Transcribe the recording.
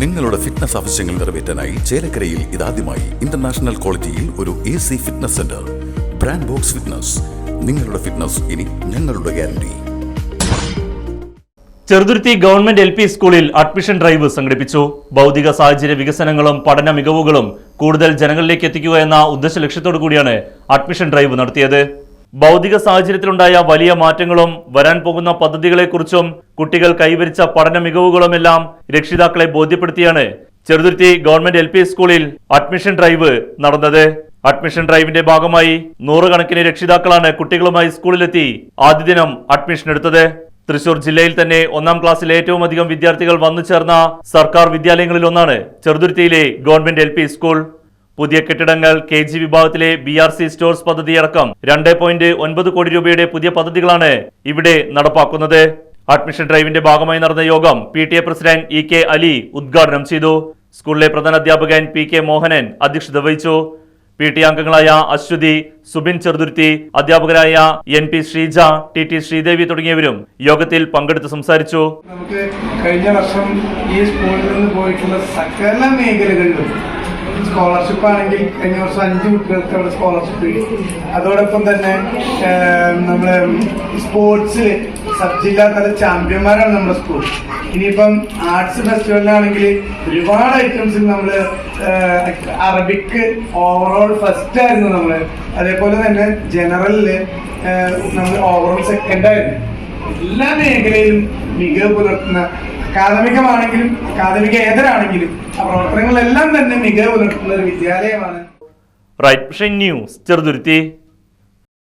നിങ്ങളുടെ ഫിറ്റ്നസ് ആവശ്യങ്ങൾ നിറവേറ്റാനായി ചേലക്കരയിൽ ഇതാദ്യമായി ഇന്റർനാഷണൽ ക്വാളിറ്റിയിൽ ഒരു A C fitness centre brand box fitness നിങ്ങളുടെ ഫിറ്റ്നസ് ഇനി ഞങ്ങളുടെ guarantee Cheruthuruthy government L P സ്കൂളിൽ അഡ്മിഷൻ ഡ്രൈവ് സംഘടിപ്പിച്ചു. ഭൗതിക സാഹചര്യ വികസനങ്ങളും പഠന മികവുകളും കൂടുതൽ ജനങ്ങളിലേക്ക് എത്തിക്കുക എന്ന ഉദ്ദേശ ലക്ഷ്യത്തോടു കൂടിയാണ് അഡ്മിഷൻ ഡ്രൈവ് നടത്തിയത്. ഭൗതിക സാഹചര്യത്തിലുണ്ടായ വലിയ മാറ്റങ്ങളും വരാൻ പോകുന്ന പദ്ധതികളെക്കുറിച്ചും കുട്ടികൾ കൈവരിച്ച പഠന മികവുകളുമെല്ലാം രക്ഷിതാക്കളെ ബോധ്യപ്പെടുത്തിയാണ് ചെറുതുരുത്തി ഗവൺമെന്റ് എൽ സ്കൂളിൽ അഡ്മിഷൻ ഡ്രൈവ് നടന്നത്. അഡ്മിഷൻ ഡ്രൈവിന്റെ ഭാഗമായി നൂറുകണക്കിന് രക്ഷിതാക്കളാണ് കുട്ടികളുമായി സ്കൂളിലെത്തി ആദ്യ ദിനം അഡ്മിഷൻ എടുത്തത്. തൃശൂർ ജില്ലയിൽ തന്നെ ഒന്നാം ക്ലാസ്സിൽ ഏറ്റവും അധികം വിദ്യാർത്ഥികൾ വന്നു ചേർന്ന സർക്കാർ വിദ്യാലയങ്ങളിൽ ഒന്നാണ് ചെറുതുരുത്തിയിലെ ഗവൺമെന്റ് എൽ സ്കൂൾ. പുതിയ കെട്ടിടങ്ങൾ കെ ജി വിഭാഗത്തിലെ ബി ആർ സി സ്റ്റോർസ് പദ്ധതി അടക്കം രണ്ട് പോയിന്റ് ഒൻപത് കോടി രൂപയുടെ പുതിയ പദ്ധതികളാണ് ഇവിടെ നടപ്പാക്കുന്നത്. അഡ്മിഷൻ ഡ്രൈവിന്റെ ഭാഗമായി നടന്ന യോഗം P T A president E K Ali ഉദ്ഘാടനം ചെയ്തു. സ്കൂളിലെ പ്രധാന അധ്യാപകൻ പി കെ മോഹനൻ അധ്യക്ഷത വഹിച്ചു. പി ടി അംഗങ്ങളായ അശ്വതി സുബിൻ ചെറുതുരുത്തി അധ്യാപകരായ N P Sreeja T T Sreedevi തുടങ്ങിയവരും യോഗത്തിൽ പങ്കെടുത്ത് സംസാരിച്ചു. നമുക്ക് കഴിഞ്ഞ വർഷം ഈ സ്കൂളിൽ നിന്ന് പോയിട്ടുള്ള സകല മേഖലകളിലും സ്കോളർഷിപ്പ് ആണെങ്കിൽ കഴിഞ്ഞ വർഷം അഞ്ച് കുട്ടികൾക്ക് അവിടെ സ്കോളർഷിപ്പ് കിട്ടി. അതോടൊപ്പം തന്നെ നമ്മൾ സ്പോർട്സിൽ സബ് ജില്ലാ തല ചാമ്പ്യന്മാരാണ് നമ്മുടെ സ്കൂൾ ഇനിയിപ്പം ആർട്സ് ഫെസ്റ്റിവലിനാണെങ്കിൽ ഒരുപാട് ഐറ്റംസിൽ നമ്മൾ അറബിക്ക് ഓവറോൾ ഫസ്റ്റ് ആയിരുന്നു നമ്മൾ അതേപോലെ തന്നെ ജനറലിൽ നമ്മൾ ഓവറോൾ സെക്കൻഡ് ആയിരുന്നു. എല്ലാ മേഖലയിലും മികവ് പുലർത്തുന്ന അക്കാദമികമാണെങ്കിലും അക്കാദമിക ഏതരാണെങ്കിലും ആ പ്രവർത്തനങ്ങളെല്ലാം തന്നെ മികവ് പുലർത്തുന്ന ഒരു വിദ്യാലയമാണ്. Right news. ചെറുതുരുത്തി.